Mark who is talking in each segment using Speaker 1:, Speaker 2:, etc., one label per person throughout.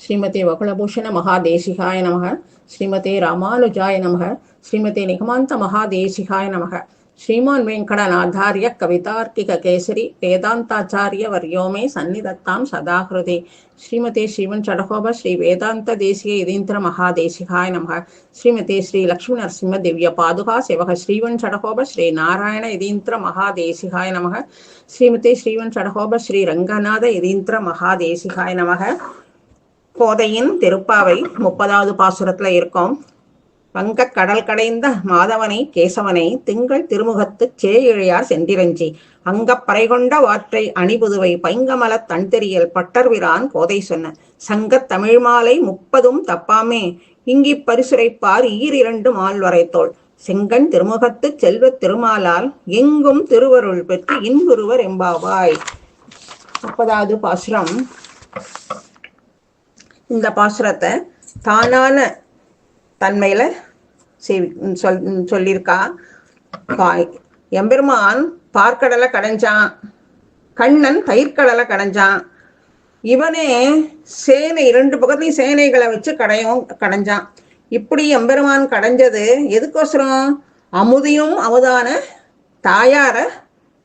Speaker 1: ஸ்ரீமதே வகுலபூஷண மகாதேசிகாய நமக ஸ்ரீமதே ராமானுஜாய நமக ஸ்ரீமதே நிகமாந்த மகாதேசிகாய நமக. ஸ்ரீமான் வெங்கடநாதாரிய கவிதார்க்கிக கேசரி வேதாந்தாச்சாரிய வர்யோ மே சந்நிதத்தாம் சதாகிருதி ஸ்ரீமதே ஸ்ரீவன் சடகோப ஸ்ரீ வேதாந்த தேசிய இதீந்திர மகாதேசிகாய நமக. ஸ்ரீமதே ஸ்ரீ லக்ஷ்மி நரசிம்ம திவ்ய பாதுகா சேவக ஸ்ரீவன் சடகோப ஸ்ரீ நாராயண இதீந்திர மகாதேசிகாய நமக. ஸ்ரீமதே ஸ்ரீவன் சடகோப ஸ்ரீ ரங்கநாத இதீந்திர மகாதேசிகாய நமக. போதையின் திருப்பாவை முப்பதாவது பாசுரத்துல இருக்கோம். வங்கக் கடல் கடைந்த மாதவனை கேசவனை திங்கள் திருமுகத்துச் சேயிழையார் சென்றிரஞ்சி. அங்கப் பறைகொண்ட வாற்றை அணிபுதுவை பைங்கமலத் தன்தெறியல் பட்டர்விரான் கோதை சொன்ன. சங்கத் தமிழ் மாலை முப்பதும் தப்பாமே. இங்கிப் பரிசுரைப்பார் ஈரிரண்டு மால்வரைத்தோள் செங்கன் திருமுகத்துச் செல்வத் திருமாலால் எங்கும் திருவருள் பெற்று இன்புருவர் எம்பாவாய். முப்பதாவது பாசுரம். இந்த பாசுரத்தை தானான தன்மையில செய்வி சொல் சொல்லியிருக்கா? எம்பெருமான் பார்க்கடலை கடைஞ்சான். கண்ணன் தயிர்கடலை கடைஞ்சான். இவனே சேனை இரண்டு பக்கத்தையும் சேனைகளை வச்சு கடையும் கடைஞ்சான். இப்படி எம்பெருமான் கடைஞ்சது எதுக்கோசரம்? அமுதியும் அவதான தாயார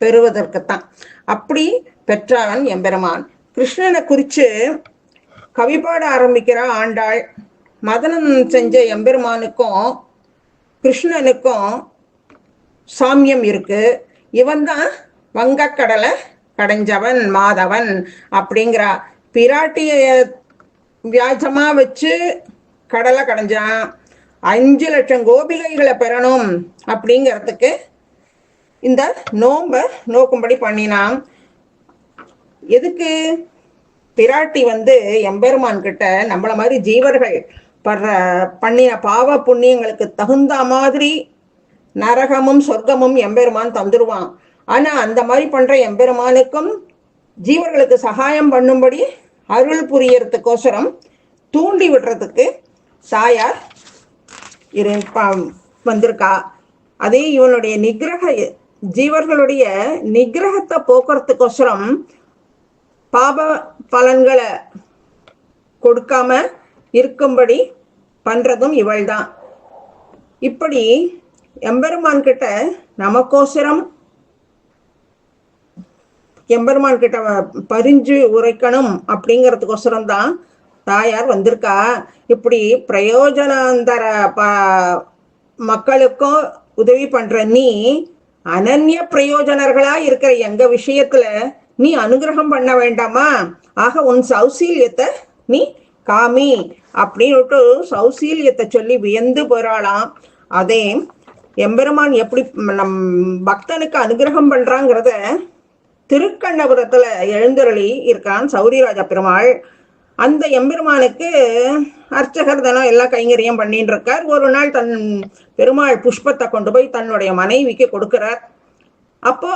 Speaker 1: பெறுவதற்குத்தான். அப்படி பெற்றவன் எம்பெருமான். கிருஷ்ணனை குறிச்சு கவிப்பாட ஆரம்பிக்கிற ஆண்டாள். மதனம் செஞ்ச எம்பெருமானுக்கும் கிருஷ்ணனுக்கும் சாமியம் இருக்கு. இவன் தான் வங்கக்கடலை கடைஞ்சவன் மாதவன் அப்படிங்கிற பிராட்டிய வியாஜமா வச்சு கடலை கடைஞ்சான். அஞ்சு லட்சம் கோபிகைகளை பெறணும் அப்படிங்கிறதுக்கு இந்த நோம்ப நோக்கும்படி பண்ணினான். எதுக்கு? பிராட்டி வந்து எம்பெருமான் கிட்ட நம்மள மாதிரி ஜீவர்கள் படுற பண்ணின பாவ புண்ணியங்களுக்கு தகுந்த மாதிரி நரகமும் சொர்க்கமும் எம்பெருமான் தந்துடுவான் ஆனா அந்த மாதிரி பண்ற எம்பெருமானுக்கும் ஜீவர்களுக்கு சகாயம் பண்ணும்படி அருள் புரியறதுக்கோசரம் தூண்டி விடுறதுக்கு சாயார் இரு ப- வந்திருக்கா. அதே இவனுடைய நிகிரக ஜீவர்களுடைய நிகிரகத்தை போக்குறதுக்கோசரம் பாப பலன்களை கொடுக்காம இருக்கும்படி பண்றதும் இவள்தான். இப்படி எம்பெருமான் கிட்ட நமக்கோசரம். எம்பெருமான் கிட்ட பறிஞ்சு பரிஞ்சு உரைக்கணும் அப்படிங்கிறதுக்கோசரம் தான் தாயார் வந்திருக்கா. இப்படி பிரயோஜனாந்தர ப மக்களுக்கும் உதவி பண்ற நீ அனன்ய பிரயோஜனர்களா இருக்கிற எங்க விஷயத்துல நீ அனுகிரகம் பண்ண வேண்டாமா? ஆக உன் சௌசீல்யத்தை நீ காமி. அப்படின்னுட்டு சௌசீல்யத்தை சொல்லி வியந்து போறாளாம். அதே எம்பெருமான் எப்படி நம் பக்தனுக்கு அனுகிரகம் பண்றாங்கிறத திருக்கண்ணபுரத்துல எழுந்தருளி இருக்கான் சௌரிராஜ பெருமாள். அந்த எம்பெருமானுக்கு அர்ச்சகர் தினம் எல்லா கைங்கரியம் பண்ணிட்டு இருக்கார். ஒரு நாள் தன் பெருமாள் புஷ்பத்தை கொண்டு போய் தன்னுடைய மனைவிக்கு கொடுக்கிறார். அப்போ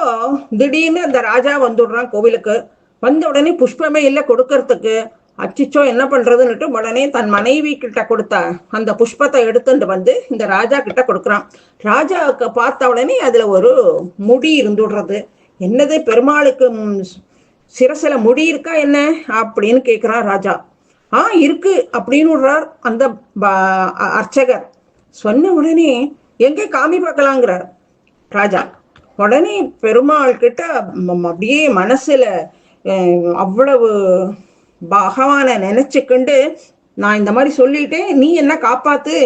Speaker 1: திடீர்னு அந்த ராஜா வந்துடுறான் கோவிலுக்கு. வந்த உடனே புஷ்பமே இல்லை கொடுக்கறதுக்கு. அச்சிச்சோ என்ன பண்றதுன்னுட்டு உடனே தன் மனைவி கிட்ட கொடுத்த அந்த புஷ்பத்தை எடுத்துட்டு வந்து இந்த ராஜா கிட்ட கொடுக்குறான். ராஜாவுக்கு பார்த்த உடனே அதுல ஒரு முடி இருந்துடுறது. என்னது பெருமாளுக்கு சிரசில முடி இருக்கா என்ன? அப்படின்னு கேக்குறான் ராஜா. ஆ இருக்கு அப்படின்னு விடுறார் அந்த ப- அ- அர்ச்சகர். சொன்ன உடனே எங்கே காமி பார்க்கலாங்கிறார் ராஜா. உடனே பெருமாள் கிட்ட அப்படியே மனசுல அவ்வளவு பகவானை நினைச்சுக்கிண்டு நான் இந்த மாதிரி சொல்லிட்டேன் நீ என்ன காப்பாத்து?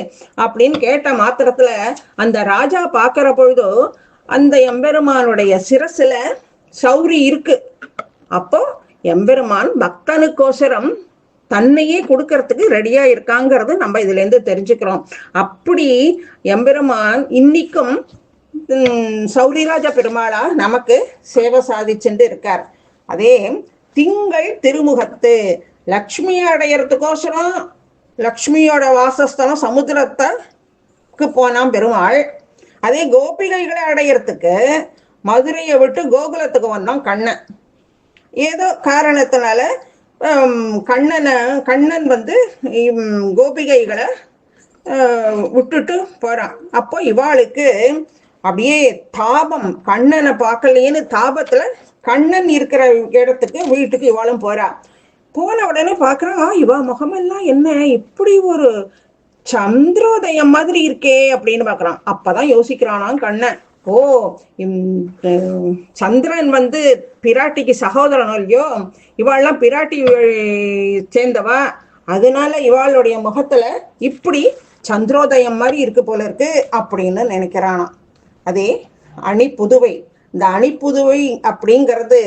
Speaker 1: அப்படின்னு கேட்ட மாத்திரத்துல அந்த ராஜா பாக்குற பொழுதோ அந்த எம்பெருமானுடைய சிரசுல சௌரி இருக்கு. அப்போ எம்பெருமான் பக்தனுக்கோசரம் தன்னையே கொடுக்கறதுக்கு ரெடியா இருக்காங்கிறது நம்ம இதுல இருந்து தெரிஞ்சுக்கிறோம். அப்படி எம்பெருமான் இன்னைக்கும் சௌரிராஜ பெருமாளா நமக்கு சேவை சாதிச்சுட்டு இருக்கார். அதே திங்கள் திருமுகத்து. லக்ஷ்மி அடையறதுக்கோசரம் லக்ஷ்மியோட வாசஸ்தலம் சமுத்திரத்துக்கு போனான் பெருமாள். அதே கோபிகைகளை அடையறதுக்கு மதுரையை விட்டு கோகுலத்துக்கு வந்தான் கண்ணன். ஏதோ காரணத்தினால கண்ணனை கண்ணன் வந்து கோபிகைகளை விட்டுட்டு போறான். அப்போ இவாளுக்கு அப்படியே தாபம் கண்ணனை பார்க்கலையேன்னு தாபத்துல கண்ணன் இருக்கிற இடத்துக்கு வீட்டுக்கு இவாளும் போறா. போன உடனே பாக்குறான் இவ முகமெல்லாம் என்ன? இப்படி ஒரு சந்திரோதயம் மாதிரி இருக்கே அப்படின்னு பாக்குறான். அப்பதான் யோசிக்கிறானாம் கண்ணன். ஓ சந்திரன் வந்து பிராட்டிக்கு சகோதரனோ இல்லையோ? இவாள்லாம் பிராட்டி சேர்ந்தவா. அதனால இவாளுடைய முகத்துல இப்படி சந்திரோதயம் மாதிரி இருக்கு போல இருக்கு அப்படின்னு நினைக்கிறானாம். அதே அணி புதுவை. இந்த அணிப்புதுவை அப்படிங்கிறது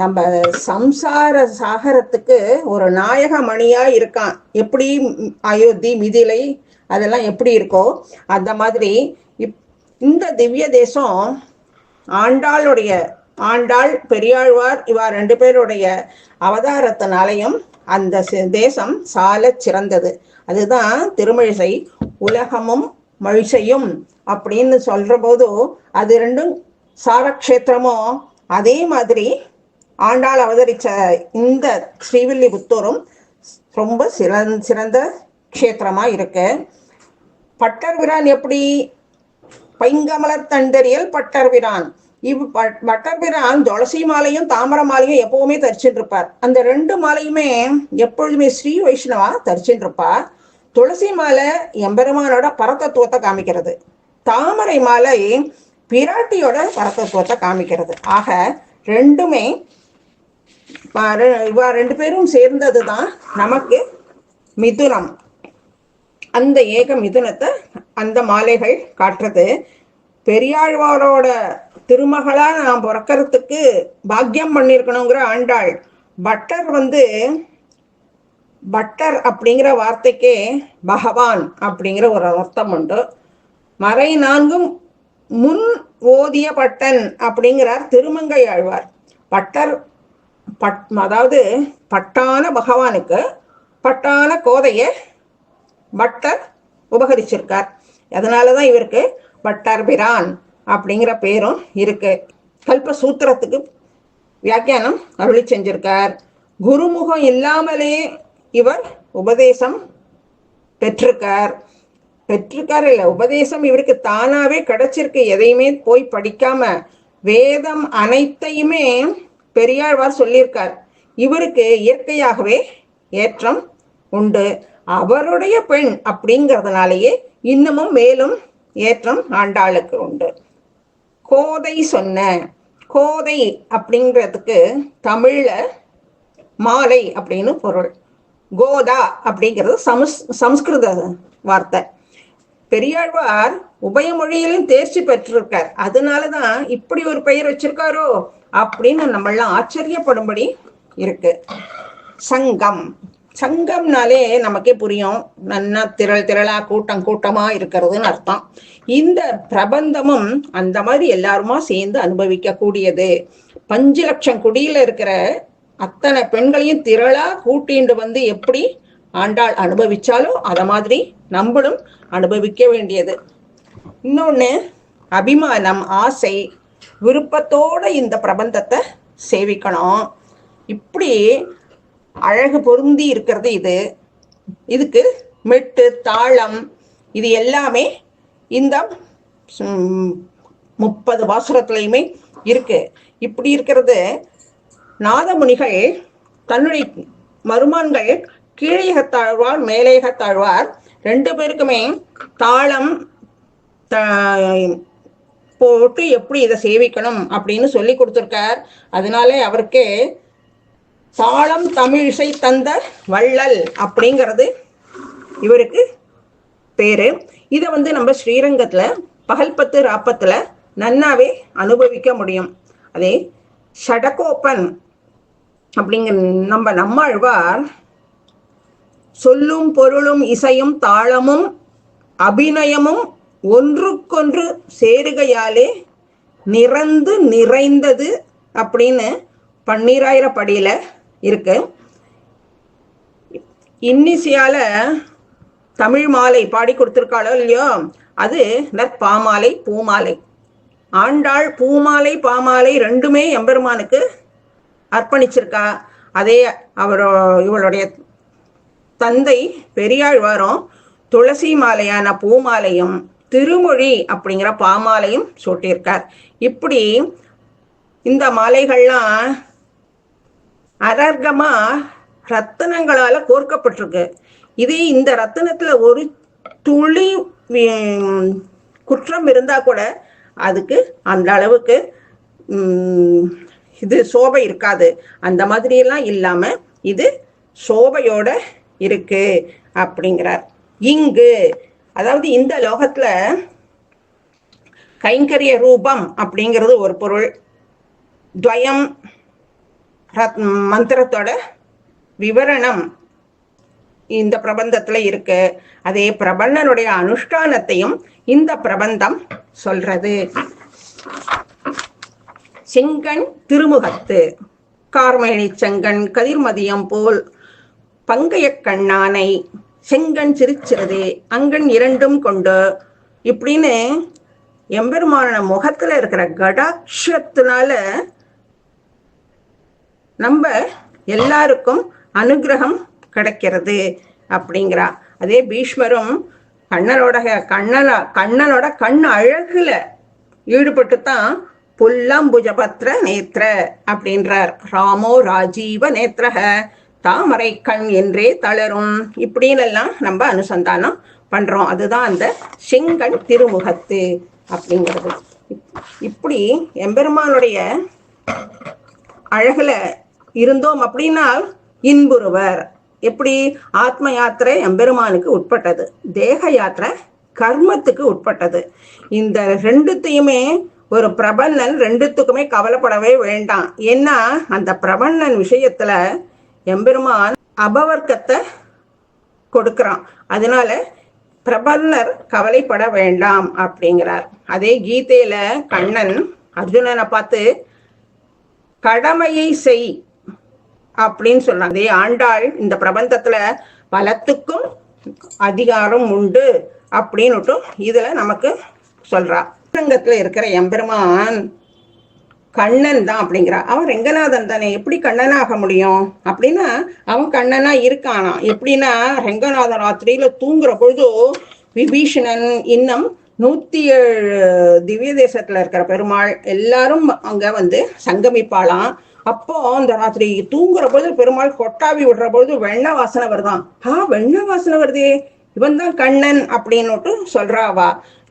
Speaker 1: நம்ம சம்சார சாகரத்துக்கு ஒரு நாயக மணியா இருக்கான். எப்படி அயோத்தி மிதிலை அதெல்லாம் எப்படி இருக்கோ அந்த மாதிரி இப் இந்த திவ்ய தேசம் ஆண்டாளுடைய ஆண்டாள் பெரியாழ்வார் இவா ரெண்டு பேருடைய அவதாரத்தினாலையும் அந்த தேசம் சால சிறந்தது. அதுதான் திருமழிசை உலகமும் மழிசையும் அப்படின்னு சொல்ற போது அது ரெண்டும் சாரக்ஷேத்திரமும் அதே மாதிரி ஆண்டாள் அவதரித்த இந்த ஸ்ரீவில்லிபுத்தூரும் ரொம்ப சிறந்த சிறந்த க்ஷேத்திரமாக இருக்கு. பட்டர் விரான் எப்படி? பைங்கமலர் தண்டறியல் பட்டர் விரான். இவ் பட்- பட்டர் துளசி மாலையும் தாமர மாலையும் எப்பவுமே தரிச்சுட்டு இருப்பார் அந்த ரெண்டு மாலையுமே எப்பொழுதுமே ஸ்ரீ வைஷ்ணவா தரிச்சுட்டு இருப்பார் துளசி மாலை எம்பெருமானோட பரதத்துவத்தை காமிக்கிறது. தாமரை மாலை பிராட்டியோட பரதத்துவத்தை காமிக்கிறது. ஆக ரெண்டுமே இவா ரெண்டு பேரும் சேர்ந்தது தான் நமக்கு மிதுனம். அந்த ஏக மிதுனத்தை அந்த மாலைகள் காட்டுறது. பெரியாழ்வாரோட திருமகளா நான் பிறக்கறதுக்கு பாக்கியம் பண்ணியிருக்கணுங்கிற ஆண்டாள். பட்டர் வந்து பட்டர் அப்படிங்கிற வார்த்தைக்கே பகவான் அப்படிங்கிற ஒரு அர்த்தம் உண்டு. மறை நான்கும் முன் ஓதிய பட்டன் அப்படிங்கிறார் திருமங்கை ஆழ்வார். பட்டர் பட் அதாவது பட்டான பகவானுக்கு பட்டான கோதைய பட்டர் உபகரிச்சிருக்கார். அதனாலதான் இவருக்கு பட்டர் பிரான் அப்படிங்கிற பேரும் இருக்கு. கல்ப சூத்திரத்துக்கு வியாக்கியானம் அருளி செஞ்சிருக்கார். குருமுகம் இல்லாமலே இவர் உபதேசம் பெற்றிருக்கார். பெற்றிருக்கார் இல்ல உபதேசம் இவருக்கு தானாவே கிடைச்சிருக்கு. எதையுமே போய் படிக்காம. வேதம் அனைத்தையுமே பெரியாழ்வார் சொல்லியிருக்கார். இவருக்கு இயற்கையாகவே ஏற்றம் உண்டு. அவருடைய பெண் அப்படிங்கிறதுனாலேயே இன்னமும் மேலும் ஏற்றம் ஆண்டாளுக்கு உண்டு. கோதை சொன்ன. கோதை அப்படிங்கிறதுக்கு தமிழ்ல மாலை அப்படின்னு பொருள். கோதா அப்படிங்கிறது சமஸ் சமஸ்கிருத வார்த்தை. பெரியாழ்வார் உபயமொழியிலும் தேர்ச்சி பெற்றிருக்கார். அதனாலதான் இப்படி ஒரு பெயர் வச்சிருக்காரோ அப்படின்னு நம்மளாம் ஆச்சரியப்படும்படி இருக்கு. சங்கம். சங்கம்னாலே நமக்கே புரியும். நன்னா திரள் திரளா கூட்டம் கூட்டமா இருக்கிறதுன்னு அர்த்தம். இந்த பிரபந்தமும் அந்த மாதிரி எல்லாருமா சேர்ந்து அனுபவிக்க கூடியது பஞ்சு லட்சம் குடியில இருக்கிற அத்தனை பெண்களையும் திரளா கூட்டிண்டு வந்து எப்படி ஆண்டாள் அனுபவிச்சாலும் அத மாதிரி நம்மளும் அனுபவிக்க வேண்டியது. இன்னொன்னு அபிமானம் ஆசை விருப்பத்தோட இந்த பிரபந்தத்தை சேவிக்கணும். இப்படி அழகு பொருந்தி இருக்கிறது இது. இதுக்கு மெட்டு தாளம் இது எல்லாமே இந்த முப்பது பாசுரத்துலையுமே இருக்கு. இப்படி இருக்கிறது நாதமுனிகள் தன்னுடைய மருமான்கள் கீழேகத்தாழ்வார் மேலேகத்தாழ்வார் ரெண்டு பேருக்குமே தாளம் த- போட்டு எப்படி இதை சேவிக்கணும் அப்படின்னு சொல்லி கொடுத்துருக்கார். அதனாலே அவருக்கு தாளம் தமிழிசை தந்த வள்ளல் அப்படிங்கிறது இவருக்கு பேரு. இதை வந்து நம்ம ஸ்ரீரங்கத்துல பகல்பத்து ராப்பத்துல நன்னாவே அனுபவிக்க முடியும். அதே ஷடகோப்பன் அப்படிங்கிற நம்ம நம்மாழ்வார் சொல்லும் பொருளும் இசையும் தாளமும் அபிநயமும் ஒன்றுக்கொன்று சேருகையாலே நிறந்து நிறைந்தது அப்படின்னு பன்னீராயிர படியில இருக்கு. இன்னிசியால தமிழ் மாலை பாடி கொடுத்துருக்காளோ இல்லையோ? அது நற்பாமாலை பூமாலை. ஆண்டாள் பூமாலை பாமாலை ரெண்டுமே எம்பெருமானுக்கு அர்ப்பணிச்சிருக்கா. அதே அவரோ இவளுடைய தந்தை பெரியாழ்வாரும் துளசி மாலையான பூமாலையும் திருமொழி அப்படிங்கிற பாமாலையும் சூட்டியிருக்கார். இப்படி இந்த மாலைகள்லாம் அனர்கமா ரத்தனங்களால கோர்க்கப்பட்டிருக்கு. இதே இந்த ரத்தனத்துல ஒரு துளி குற்றம் இருந்தா கூட அதுக்கு அந்த அளவுக்கு இது சோபை இருக்காது. அந்த மாதிரி எல்லாம் இல்லாம இது சோபையோட இருக்கு அப்படிங்கிறார். இங்கு அதாவது இந்த லோகத்துல கைங்கரிய ரூபம் அப்படிங்கிறது ஒரு பொருள். துவயம் ரத்- மந்திரத்தோட விவரணம் இந்த பிரபந்தத்துல இருக்கு. அதே பிரபன்னனுடைய அனுஷ்டானத்தையும் இந்த பிரபந்தம் சொல்றது. செங்கண் திருமுகத்து கார்மேனி செங்கண் கதிர்மதியம் போல் பங்கைய கண்ணானை செங்கண் சிரிச்சிறதே அங்கன் இரண்டும் கொண்டு இப்படின்னு எம்பெருமான முகத்துல இருக்கிற கடாட்சத்தினால நம்ம எல்லாருக்கும் அனுகிரகம் கிடைக்கிறது அப்படிங்கிறா. அதே பீஷ்மரும் கண்ணனோட கண்ணனா கண்ணனோட கண் அழகுல ஈடுபட்டு தான் புல்லாம்புஜபத்ர நேத்ர அப்படின்றார். ராமோ ராஜீவ நேத்திரக தாமரை கண் என்றே தளரும். இப்படின்னு எல்லாம் நம்ம அனுசந்தானம் பண்றோம். அதுதான் அந்த செங்கண் திருமுகத்து அப்படிங்கிறது. இப்படி எம்பெருமானுடைய அழகுல இருந்தோம் அப்படின்னா இன்புறுவர். எப்படி? ஆத்ம யாத்திரை எம்பெருமானுக்கு உட்பட்டது. தேக யாத்திரை கர்மத்துக்கு உட்பட்டது. இந்த ரெண்டுத்தையுமே ஒரு பிரபன்னன் ரெண்டுத்துக்குமே கவலைப்படவே வேண்டாம். ஏன்னா அந்த பிரபன்னன் விஷயத்துல எம்பெருமான் அபவர்க்கத்தை கொடுக்கிறான். அதனால பிரபல்லர் கவலைப்பட வேண்டாம் அப்படிங்கிறார். அதே கீதையில கண்ணன் அர்ஜுனனை பார்த்து கடமையை செய் அப்படின்னு சொல்றான். அதே ஆண்டாள் இந்த பிரபந்தத்துல பலத்துக்கும் அதிகாரம் உண்டு அப்படின்னுட்டும் இதுல நமக்கு சொல்றா. ரங்கத்துல இருக்கிற எம்பெருமான் கண்ணன் தான் அப்படிங்கிறா. அவன் ரெங்கநாதன் தானே எப்படி கண்ணனாக முடியும்? அப்படின்னா அவன் கண்ணனா இருக்கானா எப்படின்னா ரெங்கநாதன் ராத்திரியில தூங்குற பொழுது விபீஷணன் இன்னும் நூத்தி ஏழு திவ்ய தேசத்துல இருக்கிற பெருமாள் எல்லாரும் அங்க வந்து சங்கமிப்பாளாம். அப்போ அந்த ராத்திரி தூங்குற பொழுது பெருமாள் கொட்டாவி விடுற பொழுது வெண்ண வாசனை வருதான். ஆ வெண்ண வாசனை வருதே. இவன் தான் கண்ணன் அப்படின்னுட்டு சொல்றாவா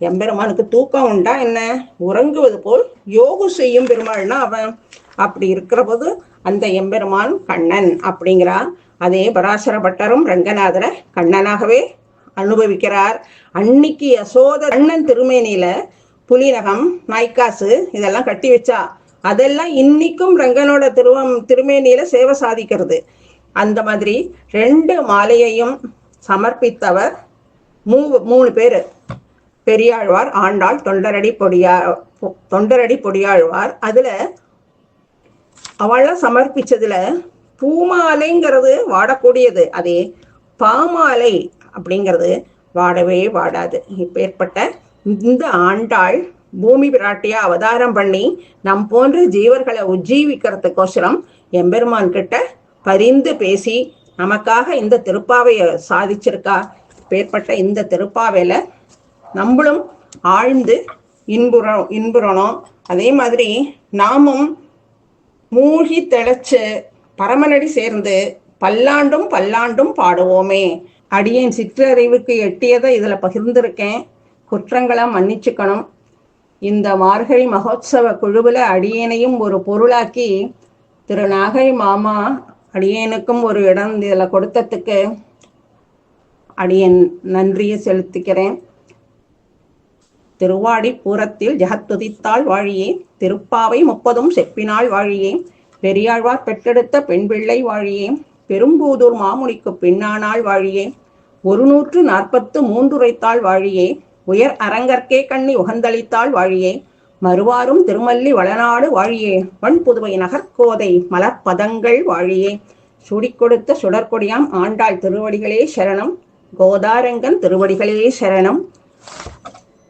Speaker 1: எம்பெருமானுக்கு தூக்கம் உண்டா என்ன? உறங்குவது போல் யோகம் செய்யும் பெருமாள்னா அவன். அப்படி இருக்கிற போது அந்த எம்பெருமான் கண்ணன் அப்படிங்கிறா அதே பராசர பட்டரும் ரங்கநாதரை கண்ணனாகவே அனுபவிக்கிறார். அன்னைக்கு யசோத கண்ணன் திருமேனியில புலிநகம் நாய்க்காசு இதெல்லாம் கட்டி வச்சா அதெல்லாம் இன்னைக்கும் ரங்கனோட திருவம் திருமேனியில சேவை சாதிக்கிறது. அந்த மாதிரி ரெண்டு மாலையையும் சமர்ப்பித்தவர் மூ மூணு பேர். பெரியாழ்வார் ஆண்டாள் தொண்டரடி பொடியா தொண்டரடி பொடியாழ்வார். அதுல அவள சமர்ப்பிச்சதுல பூமாலைங்கிறது வாடக்கூடியது. அதே பாமாலை அப்படிங்கிறது வாடவே வாடாது. இப்பேற்பட்ட இந்த ஆண்டாள் பூமி பிராட்டியா அவதாரம் பண்ணி நம் போன்ற ஜீவர்களை உஜ்ஜீவிக்கிறதுக்கோசரம் எம்பெருமான் கிட்ட பரிந்து பேசி நமக்காக இந்த திருப்பாவையை சாதிச்சிருக்கா? பேர்பட்ட இந்த திருப்பாவையில நம்மளும் ஆழ்ந்து இன்புற இன்புறணும். அதே மாதிரி நாமும் மூழ்கி தெளிச்சு பரமனடி சேர்ந்து பல்லாண்டும் பல்லாண்டும் பாடுவோமே. அடியேன் சிற்றறிவுக்கு எட்டியதை இதில் பகிர்ந்திருக்கேன். குற்றங்களை மன்னிச்சுக்கணும். இந்த மார்கழி மகோத்சவ குழுவில் அடியேனையும் ஒரு பொருளாக்கி திரு நாகை மாமா அடியேனுக்கும் ஒரு இடம் இதில் கொடுத்ததுக்கு அடியேன் நன்றியை செலுத்திக்கிறேன் திருவாடி பூரத்தில் ஜகத்துதித்தாள் வாழியே திருப்பாவை முப்பதும் செப்பினாள் வாழியே பெரியாழ்வார் பெற்றெடுத்த பெண் பிள்ளை வாழியே பெரும்பூதூர் மாமுனிக்கு பின்னானாள் வாழியே ஒரு நூற்று நாற்பத்து மூன்றுரைத்தாள் வாழியே உயர் அரங்கற்கே கண்ணி உகந்தளித்தாள் வாழியே மறுவாரும் திருமல்லி வளநாடு வாழியே வன் புதுவை நகர்கோதை மலர்பதங்கள் வாழியே சுடிக் கொடுத்த சுடற்கொடியாம் ஆண்டாள் திருவடிகளே சரணம் கோதாரங்கன் திருவடிகளே சரணம்.